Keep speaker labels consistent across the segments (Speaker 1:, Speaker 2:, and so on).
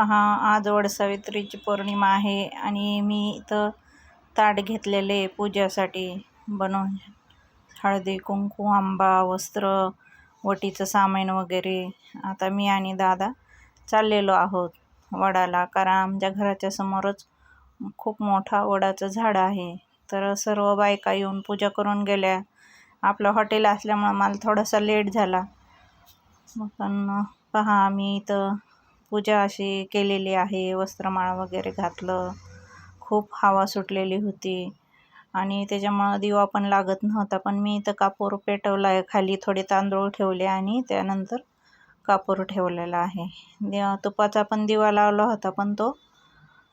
Speaker 1: पहा आज वडसावित्रीची पौर्णिमा आहे आणि मी इथं ताट घेतलेले पूजासाठी बनवून हळदी कुंकू आंबा वस्त्र वटीचं सामान वगैरे. आता मी आणि दादा चाललेलो आहोत वडाला कारण आमच्या घराच्या समोरच खूप मोठा वडाचं झाड आहे. तर सर्व बायका येऊन पूजा करून गेल्या. आपलं हॉटेल असल्यामुळं मला थोडासा लेट झाला. पण पहा आम्ही इथं पूजा अशी केलेली आहे वस्त्रमाळ वगैरे घातलं खूप हवा सुटलेली होती. आणि त्याच्यामुळं दिवा पण लागत नव्हता पण मी इथं कापूर पेटवला आहे खाली थोडे तांदूळ ठेवले आणि त्यानंतर कापूर ठेवलेला आहे. दिवा तुपाचा पण दिवा लावला होता पण तो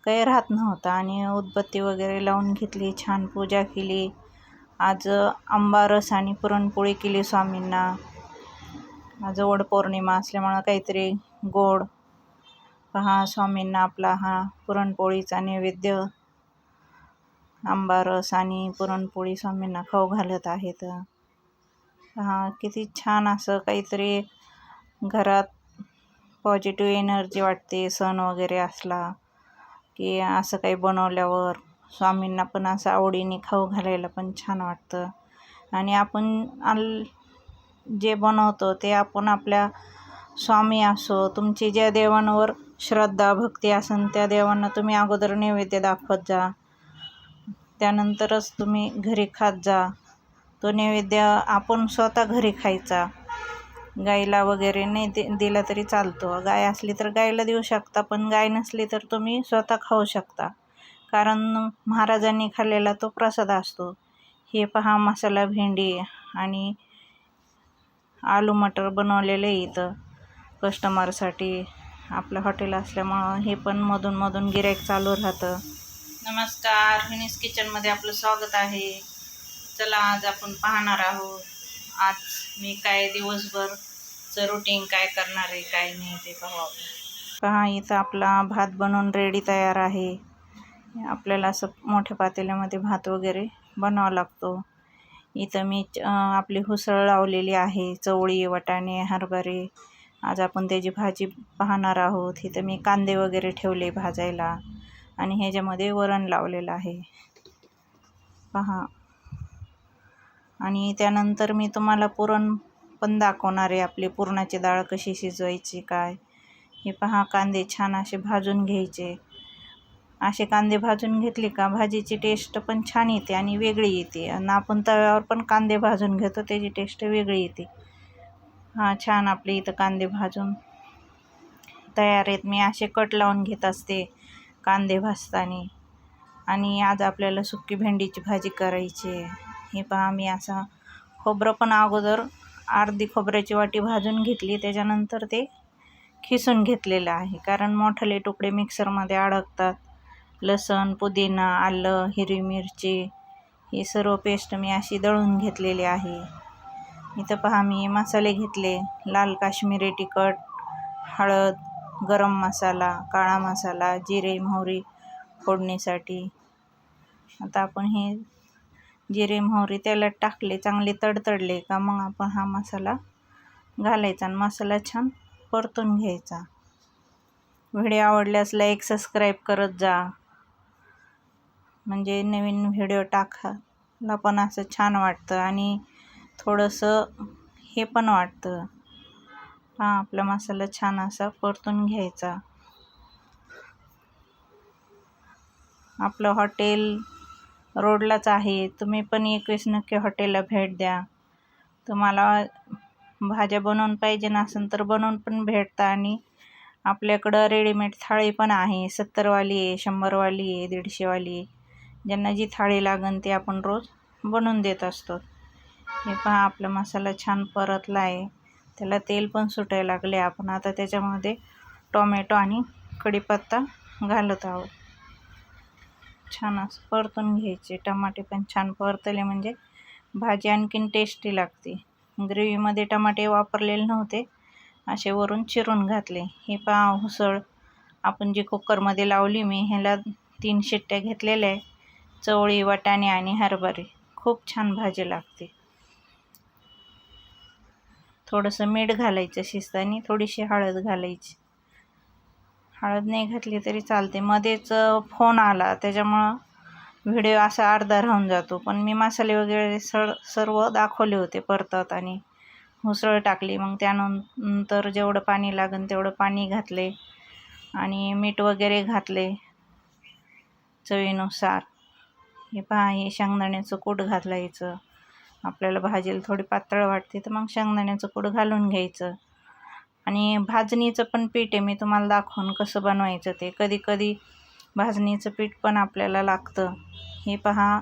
Speaker 1: काही राहत नव्हता. आणि उदबत्ती वगैरे लावून घेतली छान पूजा केली. आज आंबा रस आणि पुरणपोळी केली स्वामींना. आज वड पौर्णिमा असल्यामुळं काहीतरी गोड पहा स्वामींना आपला हा पुरणपोळीचा नैवेद्य आंबा रस आणि पुरणपोळी स्वामींना खाऊ घालत आहेत. हा किती छान असं काहीतरी घरात पॉझिटिव्ह एनर्जी वाटते सण वगैरे असला की असं काही बनवल्यावर स्वामींना पण असं आवडीने खाऊ घालायला पण छान वाटतं. आणि आपण आल जे बनवतो ते आपण आपल्या स्वामी असो तुमची ज्या देवांवर श्रद्धा भक्ती असेल त्या देवांना तुम्ही अगोदर नैवेद्य दाखवत जा. त्यानंतरच तुम्ही घरी खात जा. तो नैवेद्य आपण स्वतः घरी खायचा. गाईला वगैरे नाही दे दिला तरी चालतो. गाय असली तर गायला देऊ शकता पण गाय नसली तर तुम्ही स्वतः खाऊ शकता. कारण महाराजांनी खाल्लेला तो प्रसाद असतो. हे पहा मसाला भेंडी आणि आलू मटर बनवलेले इथं कस्टमरसाठी आपलं हॉटेल असल्यामुळं हे पण मधून मधून गिराईक चालू राहतं. नमस्कार फिनिस किचनमध्ये आपलं स्वागत आहे. चला आज आपण पाहणार आहोत. आज मी काय दिवसभरचं रुटीन काय करणार आहे काय नाही ते पाहू आपण. पहा इथं आपला भात बनवून रेडी तयार आहे. आपल्याला असं मोठ्या पातेल्यामध्ये भात वगैरे बनावा लागतो. इथं मी आपली हुसळ लावलेली आहे. चवळी वाटाणे हरभरे आज आपण त्याची भाजी पाहणार आहोत इथं मी कांदे वगैरे ठेवले भाजायला आणि ह्याच्यामध्ये वरण लावलेलं आहे. पहा. आणि त्यानंतर मी तुम्हाला पुरण पण दाखवणार आहे आपली पुरणाची डाळ कशी शिजवायची काय. हे पहा कांदे छान असे भाजून घ्यायचे. असे कांदे भाजून घेतले का भाजीची टेस्ट पण छान येते आणि वेगळी येते. आणि आपण तव्यावर पण कांदे भाजून घेतो त्याची टेस्ट वेगळी येते. हां छान आपले इथं कांदे भाजून तयार आहेत. मी असे कट लावून घेत असते कांदे भाजताना. आणि आज आपल्याला सुकी भेंडीची भाजी करायची आहे. हे पहा मी असा खोबरं पण अगोदर अर्धी खोबऱ्याची वाटी भाजून घेतली. त्याच्यानंतर ते खिसून घेतलेलं आहे. कारण मोठाले तुकडे मिक्सरमध्ये अडकतात. लसण पुदिना आलं हिरवी मिरची ही सर्व पेस्ट मी अशी दळून घेतलेली आहे. इथं पहा मी मसाले घेतले. लाल काश्मीरी तिखट हळद गरम मसाला काळा मसाला जिरे मोहरी फोडणीसाठी. आता आपण हे जिरे मोहरी तेलात टाकले चांगले तडतडले का मग आपण हा मसाला घालायचा आणि मसाला छान परतून घ्यायचा. व्हिडिओ आवडल्यास लाईक सबस्क्राईब करत जा. म्हणजे नवीन व्हिडिओ टाकायला पण असं छान वाटतं आणि थोडंसं हे पण वाटतं. हां आपला मसाला छान असा परतून घ्यायचा. आपलं हॉटेल रोडलाच आहे. तुम्ही पण एकवीस नक्की हॉटेलला भेट द्या. तुम्हाला भाज्या बनवून पाहिजे नसेल तर बनवून पण भेटतं आणि आपल्याकडं रेडीमेड थाळी पण आहे. सत्तरवाली आहे शंभरवाली आहे दीडशेवाली आहे. ज्यांना जी थाळी लागेल ती आपण रोज बनवून देत असतो. हे पहा आपला मसाला छान परतला आहे त्याला तेल पण सुटायला लागले आपण आता त्याच्यामध्ये टोमॅटो आणि कढीपत्ता घालत आहोत. छान असं परतून घ्यायचे. टमाटे पण छान परतले म्हणजे भाजी आणखीन टेस्टी लागते. ग्रेव्हीमध्ये टमाटे वापरलेले नव्हते असे वरून चिरून घातले. हे पहा उसळ. आपण जी कुकरमध्ये लावली मी ह्याला तीन शिट्ट्या घेतलेल्या आहे चवळी वाटाणे आणि हरभरे. खूप छान भाजी लागते. थोडंसं मीठ घालायचं शिजताना थोडीशी हळद घालायची. हळद नाही घातली तरी चालते. मध्येच फोन आला. त्याच्यामुळं व्हिडिओ असा अर्धा राहून जातो. पण मी मसाले वगैरे सर सर्व दाखवले होते परतत आणि उसळ टाकली. मग त्यानंतर जेवढं पाणी लागेल तेवढं पाणी घातले आणि मीठ वगैरे घातले चवीनुसार. हे पहा हे शेंगदाण्याचं कूट घालायचं. आपल्याला भाजीला थोडी पातळ वाटते तर मग शेंगदाण्याचं कूड घालून घ्यायचं. आणि भाजणीचं पण पीठ आहे मी तुम्हाला दाखवून कसं बनवायचं ते. कधी कधी भाजणीचं पीठ पण आपल्याला लागतं. हे पहा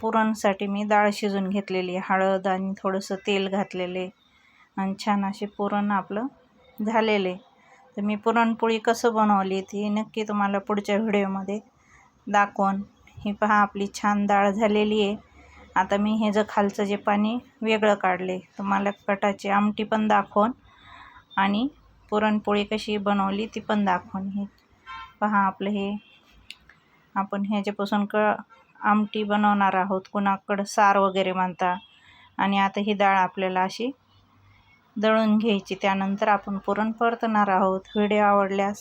Speaker 1: पुरणसाठी मी डाळ शिजून घेतलेली हळद आणि थोडंसं तेल घातलेले आणि छान असे पुरण आपलं झालेले तर मी पुरणपोळी कसं बनवली ती नक्की तुम्हाला पुढच्या व्हिडिओमध्ये दाखवून. ही पहा आपली छान डाळ झालेली आहे. आता मी हे जर खालचं जे पाणी वेगळं काढले तुम्हाला कटाची आमटी पण दाखवून आणि पुरणपोळी कशी बनवली ती पण दाखवून. हे पहा आपलं हे. आपण ह्याच्यापासून क आमटी बनवणार आहोत. कुणाकडं सार वगैरे म्हणता. आणि आता ही डाळ आपल्याला अशी दळून घ्यायची. त्यानंतर आपण पुरण परतणार आहोत. व्हिडिओ आवडल्यास